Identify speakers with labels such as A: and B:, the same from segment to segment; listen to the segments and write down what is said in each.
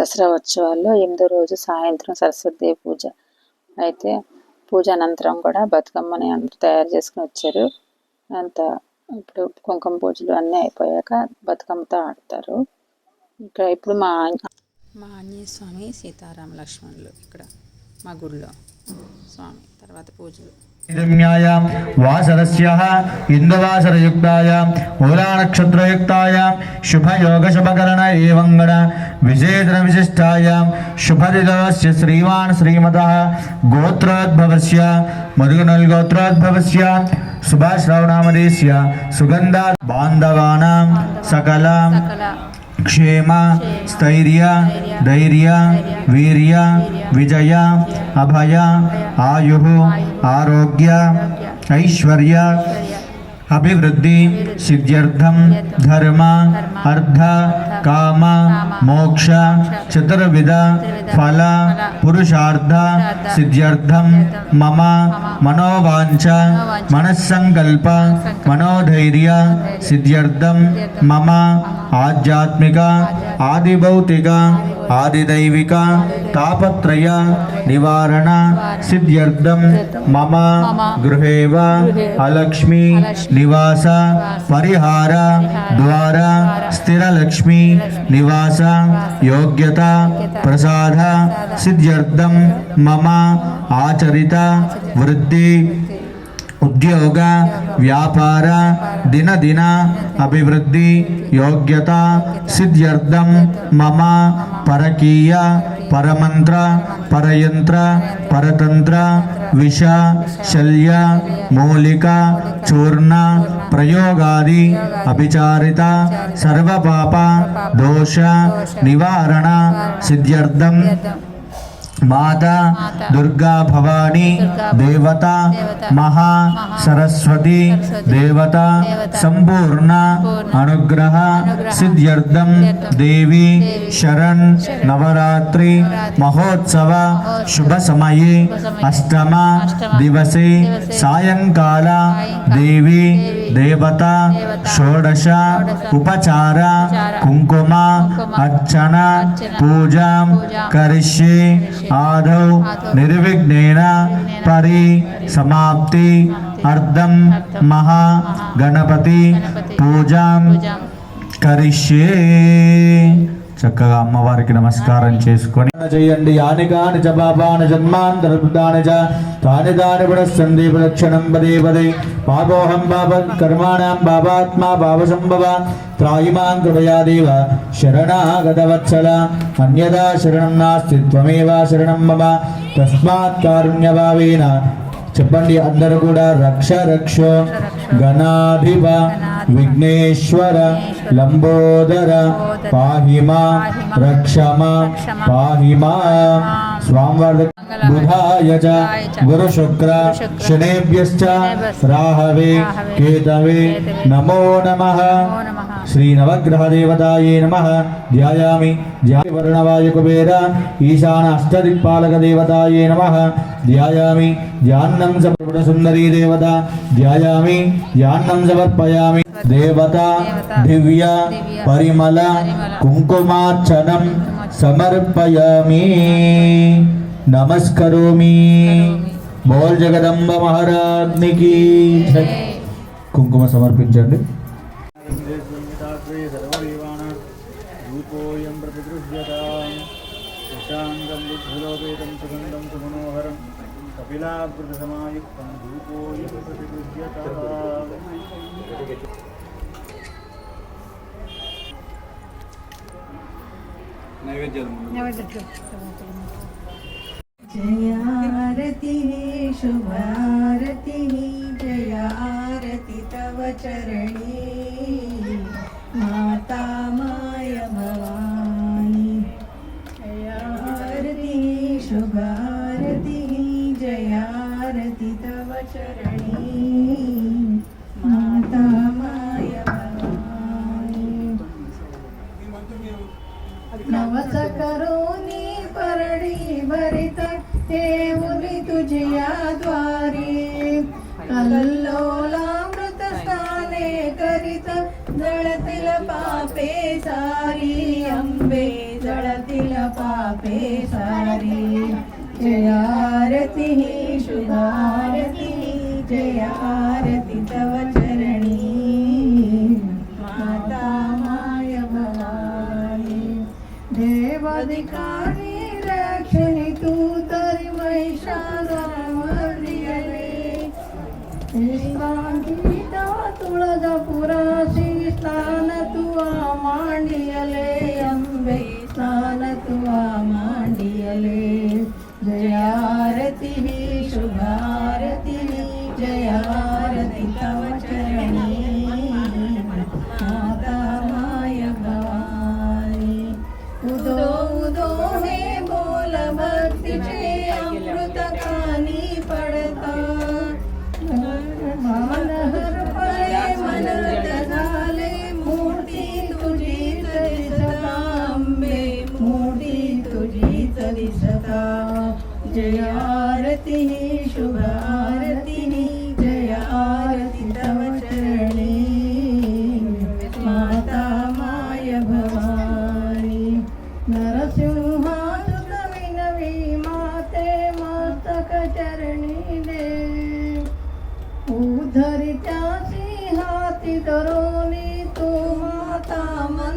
A: దసరా ఉత్సవాల్లో ఎనిమిదో రోజు సాయంత్రం సరస్వతి పూజ. అయితే పూజ అనంతరం కూడా బతుకమ్మని అందరూ తయారు చేసుకుని వచ్చారు. అంత ఇప్పుడు కుంకుమ పూజలు అన్నీ అయిపోయాక బతుకమ్మతో ఆడతారు. ఇక్కడ ఇప్పుడు మా మా ఆంజనేయ స్వామి సీతారామ లక్ష్మణులు ఇక్కడ మా గుడిలో. స్వామి తర్వాత పూజలు ्यायां
B: वासरस्याः इन्दुवासरयुक्तायां मूलानक्षत्रयुक्तायां शुभयोगशुभकरण एवङ्गण विशेषणविशिष्टायां शुभदिदस्य श्रीमान् श्रीमतः गोत्रोद्भवस्य मधुगुणल्गोत्रोद्भवस्य सुभाश्रवणामदेस्य सुगन्धा बान्धवानां सकलां क्षेम स्थर्य धैर्य वीर्य विजय अभय आयु आरोग्य ऐश्वर्य अभिवृद्धि सिद्ध्यर्थम धर्म अर्ध काम मोक्ष चतुर्विध फल पुरुषार्थ सिद्ध्यर्थम मम मनोवांच मनसंकल्प मनोधैर्य सिद्ध्यर्थम मम ఆధ్యాత్మిక ఆదిభౌతిక ఆదిదైవిక తాపత్రయ నివారణ సిద్ధ్యర్థం మమ గృహేవ అలక్ష్మి నివాస పరిహార ద్వారా స్థిరలక్ష్మి నివాస యోగ్యత ప్రసాద సిద్ధ్యర్థం మమ ఆచరిత వృద్ధి ఉద్యోగ వ్యాపార దినదిన అభివృద్ధి యోగ్యత సిద్ధ్యర్థం మమ పరకీయ పరమంత్ర పరయంత్ర పరతంత్ర విష శల్య మూలిక చూర్ణ ప్రయోగాది అభిచారిత సర్వపాప దోష నివారణ సిద్ధ్యర్థం माता दुर्गा भवानी देवता महा सरस्वती देवता संपूर्ण अनुग्रह सिद्ध्यर्थम देवी शरण नवरात्रि महोत्सव शुभ समय अष्टम दिवसे सायंकाल देवी। దేవత షోడశ ఉపచార కుంకుమ అర్చన పూజాం కరిష్యే ఆదౌ నిర్విఘ్నేన పరి సమాప్తి అర్థం మహా గణపతి పూజాం కరిష్యే చక్కగా అమ్మవారికి నమస్కారం చేసుకొని చేయండి యానికాని చ పాపాని జన్మాంతర్భుతాని చ తాని దాని పునఃసంధి లక్షణం పదే పదే. పాపోహం పాప కర్మాణం పాపాత్మా పాపసంభవ. త్రాయిమాం కృపయా దేవ శరణాగతవత్సల అన్యదా శరణం నాస్తి త్వమేవ శరణం మమ తస్మాత్ కారుణ్యభావేన చెప్పండి అందరూ కూడా రక్ష రక్షో. గణాధిప విఘ్నేశ్వర లంబోదర పాహిమా రక్షమా పాహిమా స్వామివారి బుధాయ గురు శుక్ర శనేభ్యశ్చ రాహవే కేతవే నమో నమః శ్రీ నవగ్రహ దేవతాయే నమ ధ్యాయామి ధ్యాయ వర్ణవాయ కుబేర ఈశాన అష్టదిక్పాలక దేవతాయే నమ ధ్యాయామి ధ్యాన్నం సపృడ సుందరీ దేవత ధ్యాయామి ధ్యాన్నం సమర్పయామి దేవత దివ్య పరిమళ కుంకుమార్చనం సమర్పయామి. నమస్కరోమి. బోల్ జగదంబ మహారాజ్నికి కుంకుమ సమర్పించండి.
C: కపిలాభృత సమాయుక్తం ప్రతిగృహ్యత. नैवेद्य
D: जयारति शुभारति तव चरणी माता माय भवानी। जयारति शुभारति जयारति तव चरणी। तुझ्या द्वारी अल्लोलामृत स्थाने करीत जळतील पापे सारी अंबे जळतील पापे सारी. जयारती शुभारती जय मांडियले अंबे स्नान तुवा मांडियले जयारती शुभारती जयारती तव चरणी माता माय भवानी उदो उदो हे बोल भक्तीचे अमृत कानी पडता मनहर बोले तो माता मन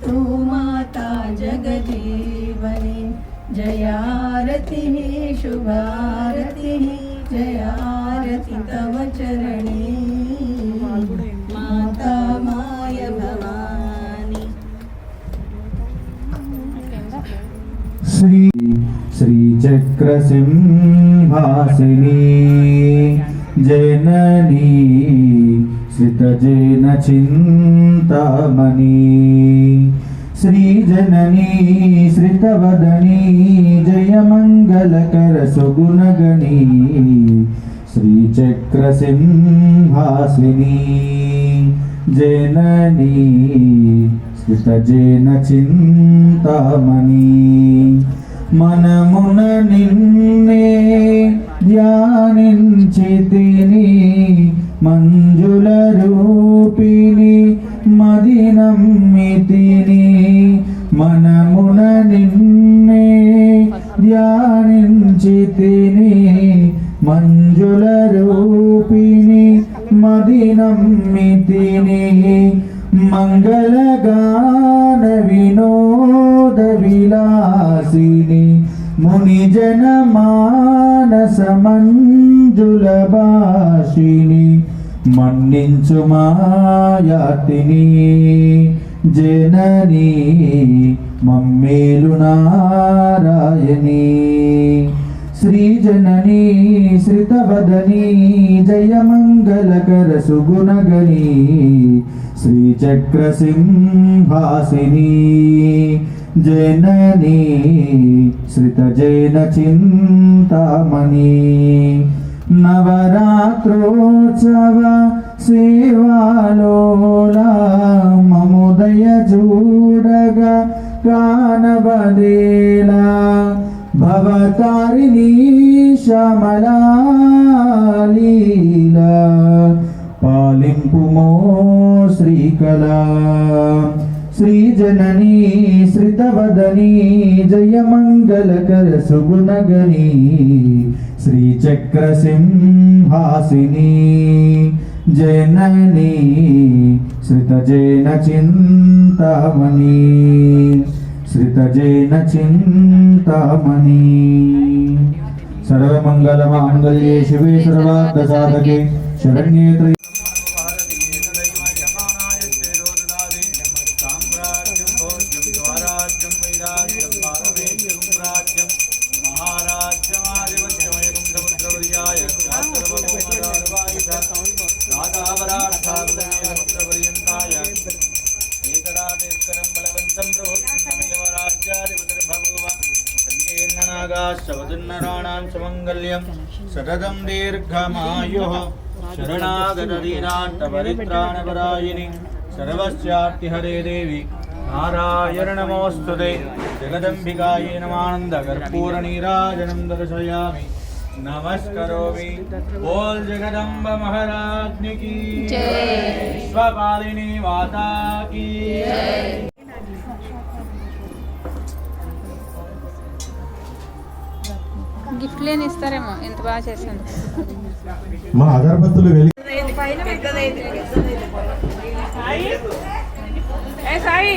D: तो जगजीवनी। जयारति ही शुभारति ही तव चरणी। माता भवानी।
B: श्री श्रीचक्रसिंहासिनी जननी శ్రితజేన చింతామణి. శ్రీజననీ శ్రితవదనీ జయమంగళకర సుగుణగణీ శ్రీచక్రసింహాసిని జననీ స్థితజేన చింతామణి. మనమున నిన్నే ధ్యానించి తిని మంజుల రూపిణి మదినమ్మితిని మనమున నిన్నే ధ్యానించి తిని మంజుల రూపిణి మదినమ్మితిని మంగళగాన వినోద విలాసిని. మునిజన మానస మంజుల భాషిని మన్నించు మాయాతిని జనని మమ్మేలు నారాయణి. శ్రీ జనని శ్రితవదనీ జయమంగళకర సుగుణగణీ శ్రీచక్రసింహాసిని జననీ శ్రితజైన చింతామణి నవరాత్రోత్సవ సేవాలోలా మముదయ చూడగా కానబదేలా భవతారిణీ శ్యామలాలీలా పాలింపుమో శ్రీకళ. శ్రీజననీ శ్రితవదనీ జయమంగళకర సుగుణగణీ శ్రీచక్రసింహాసిని జననీ శ్రితజేన చింతామణి శ్రితజేన చింతామణి సర్వమంగళమాంగళ్యే శివే సర్వార్థ సాధకే
C: శరణ్యేత్ర సుమంగళ్యం సతతం దీర్ఘమాయుః శరణాగతదీనాంతపరిత్రాణపరాయిని సర్వస్యార్తిహరే దేవి నారాయణ నమోస్తుతే జగదంబికాయే నమానంద కర్పూర నీరాజనం దర్శయామి నమస్కరోమి బోల్ జగదంబ మహారాజ్ఞి కీ విశ్వపాలిని
A: గిఫ్ట్లు ఏమి ఇస్తారేమో ఎంత బాగా చేసింది
E: మా అగరబత్తులు వెలిగి
A: ఏ సాయి?